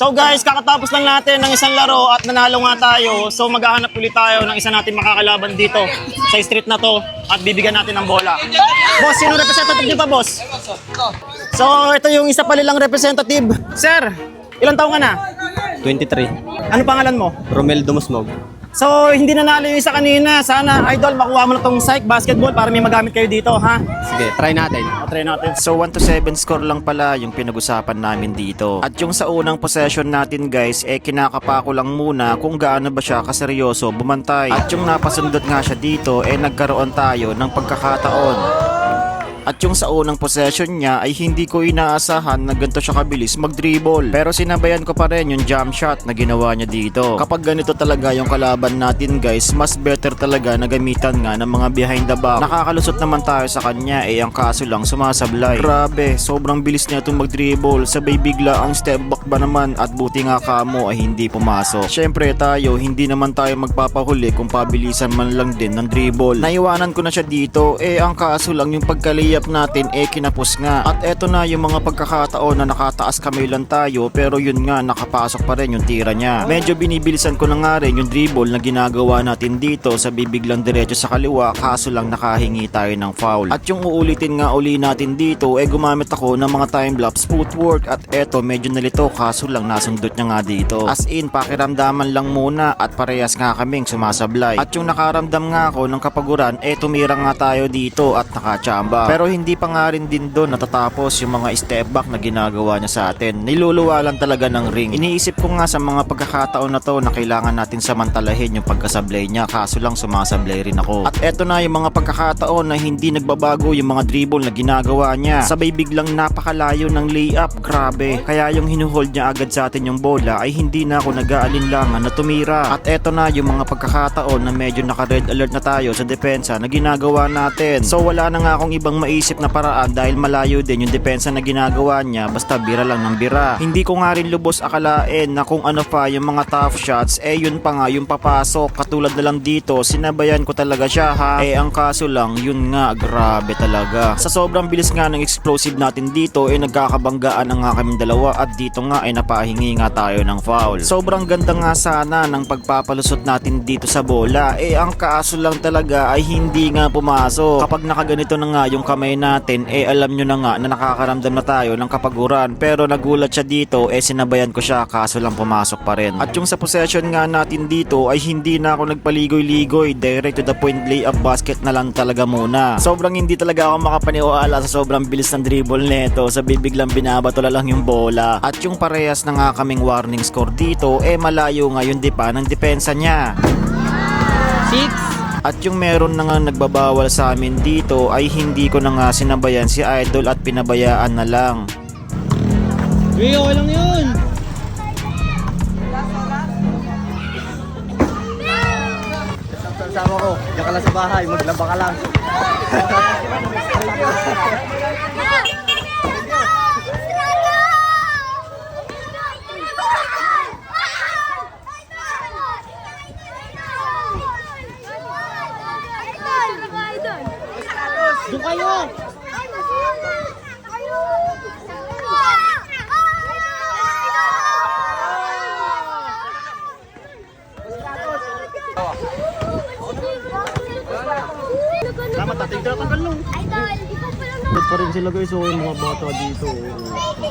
So guys, kakatapos lang natin ng isang laro at nanalo nga tayo. So maghahanap ulit tayo ng isa natin makakalaban dito sa street na to at bibigyan natin ng bola. Boss, sino representative dito, boss? So ito yung isa pa nilang representative. Sir, ilang taong ka na? 23. Ano pangalan mo? Romel Dumusmog. So hindi nanalo yung isa kanina. Sana, idol, makuha mo na tong psych basketball para may magamit kayo dito, ha? Sige, try natin. Try natin. So 1 to 7 score lang pala yung pinag-usapan namin dito. At yung sa unang possession natin guys, eh kinakapa ko lang muna kung gaano ba siya kaseryoso bumantay. At yung napasundot nga siya dito, eh nagkaroon tayo ng pagkakataon. At yung sa unang possession niya ay hindi ko inaasahan na ganito siya kabilis mag-dribble. Pero sinabayan ko pa rin yung jump shot na ginawa niya dito. Kapag ganito talaga yung kalaban natin guys, mas better talaga na gamitan nga ng mga behind the back. Nakakalusot naman tayo sa kanya eh ang kaso lang sumasablay. Grabe, sobrang bilis niya itong mag-dribble. Sabay bigla ang step back ba naman at buti nga kamo ay hindi pumasok. Syempre tayo, hindi naman tayo magpapahuli kung pabilisan man lang din ng dribble. Naiwanan ko na siya dito eh ang kaso lang yung pagkaliyap natin eh kinapos nga. At eto na yung mga pagkakataon na nakataas kamay lang tayo pero yun nga nakapasok pa rin yung tira niya. Medyo binibilisan ko na nga rin yung dribble na ginagawa natin dito sa bibiglang diretso sa kaliwa kaso lang nakahingi tayo ng foul. At yung uulitin nga uli natin dito eh gumamit ako ng mga time lapse footwork at eto medyo nalito kaso lang nasundot niya nga dito. As in pakiramdaman lang muna at parehas nga kaming sumasablay. At yung nakaramdam nga ako ng kapaguran eh tumira nga tayo dito at nakachamba. Pero hindi pa nga rin din doon natatapos yung mga step back na ginagawa niya sa atin. Niluluwa lang talaga ng ring. Iniisip ko nga sa mga pagkakataon na to na kailangan natin samantalahin yung pagkasablay niya kaso lang sumasablay rin ako. At eto na yung mga pagkakataon na hindi nagbabago yung mga dribble na ginagawa niya. Sabay biglang napakalayo ng layup. Grabe. Kaya yung hinuhold niya agad sa atin yung bola ay hindi na ako nag-aalinlangan na tumira. At eto na yung mga pagkakataon na medyo naka-red alert na tayo sa depensa na ginagawa natin. So wala na nga akong ibang maisip na paraan dahil malayo din yung depensa na ginagawa niya basta bira lang ng bira. Hindi ko nga rin lubos akalain na kung ano pa yung mga tough shots eh yun pa nga yung papasok katulad na lang dito sinabayan ko talaga siya ha eh ang kaso lang yun nga grabe talaga. Sa sobrang bilis nga ng explosive natin dito eh nagkakabanggaan ang nga kaming dalawa at dito nga ay napahingi nga tayo ng foul. Sobrang ganda nga sana ng pagpapalusot natin dito sa bola eh ang kaso lang talaga ay hindi nga pumasok. Kapag nakaganito na nga yung kamay natin eh alam nyo na nga na nakakaramdam na tayo ng kapaguran pero nagulat siya dito eh sinabayan ko siya kaso lang pumasok pa rin. At yung sa possession nga natin dito ay hindi na ako nagpaligoy-ligoy direct to the point layup basket na lang talaga muna. Sobrang hindi talaga ako makapaniwala sa sobrang bilis ng dribble neto sa bibiglang binabato na lang yung bola. At yung parehas na nga kaming warning score dito eh malayo nga yung dipa ng depensa niya. At yung meron na nga nagbabawal sa amin dito ay hindi ko na nga sinabayan si Idol at pinabayaan na lang. Uy, okay lang yun. Sama ko, diyan ka lang sa bahay, maglaba ka lang. Doon kayo! Tama, tatig na tagal lang. Idol, ikaw pa lang Sunod pa rin sila guys, oh, yung mga bata dito. Oh, oh,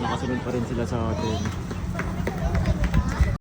Nakasunod pa rin sila sa atin.